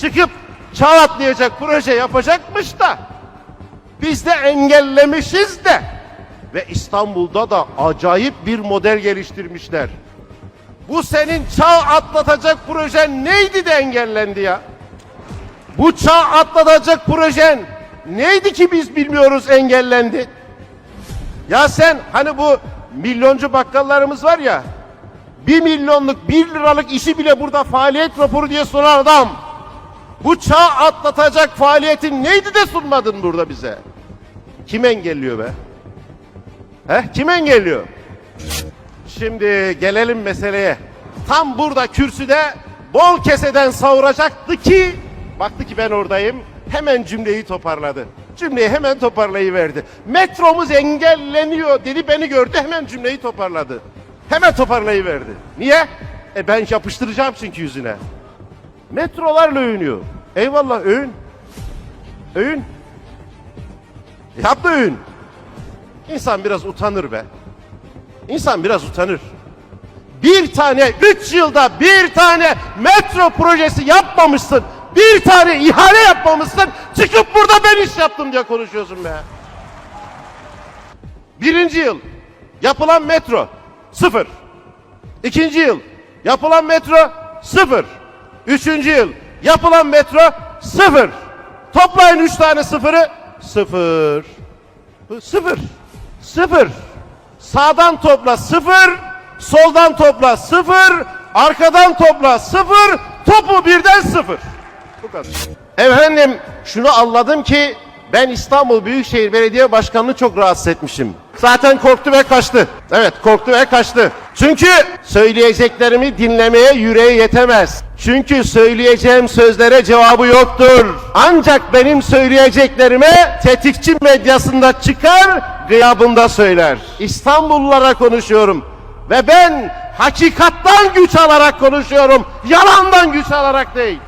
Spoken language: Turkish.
çıkıp çağ atlayacak proje yapacakmış da biz de engellemişiz de ve İstanbul'da da acayip bir model geliştirmişler. Bu senin çağ atlatacak projen neydi de engellendi ya? Bu çağ atlatacak projen neydi ki biz bilmiyoruz engellendi? Ya sen hani bu milyoncu bakkallarımız var ya bir milyonluk bir liralık işi bile burada faaliyet raporu diye sunan adam bu çağ atlatacak faaliyetin neydi de sunmadın burada bize? Kim engelliyor be? He? Kim engelliyor? Şimdi gelelim meseleye. Tam burada kürsüde bol keseden savuracaktı ki baktı ki ben oradayım. Hemen cümleyi toparladı. Cümleyi hemen toparlayıverdi. Metromuz engelleniyor dedi beni gördü hemen cümleyi toparladı. Hemen toparlayıverdi. Niye? E ben yapıştıracağım çünkü yüzüne. Metrolarla övünüyor. Eyvallah övün. Övün. Yap da övün. İnsan biraz utanır be. İnsan biraz utanır. Bir tane, üç yılda bir tane metro projesi yapmamışsın. Bir tane ihale yapmamışsın. Çıkıp burada ben iş yaptım diye konuşuyorsun be. Birinci yıl yapılan metro sıfır. İkinci yıl yapılan metro sıfır. Üçüncü yıl yapılan metro sıfır. Toplayın üç tane sıfırı sıfır. Sıfır. Sıfır. Sağdan topla sıfır. Soldan topla sıfır. Arkadan topla sıfır. Topu birden sıfır. Bu kadar. Efendim şunu anladım ki ben İstanbul Büyükşehir Belediye Başkanı'nı çok rahatsız etmişim. Zaten korktu ve kaçtı. Evet korktu ve kaçtı. Çünkü söyleyeceklerimi dinlemeye yüreği yetemez. Çünkü söyleyeceğim sözlere cevabı yoktur. Ancak benim söyleyeceklerime tetikçi medyasında çıkar, gıyabında söyler. İstanbullulara konuşuyorum. Ve ben hakikattan güç alarak konuşuyorum. Yalandan güç alarak değil.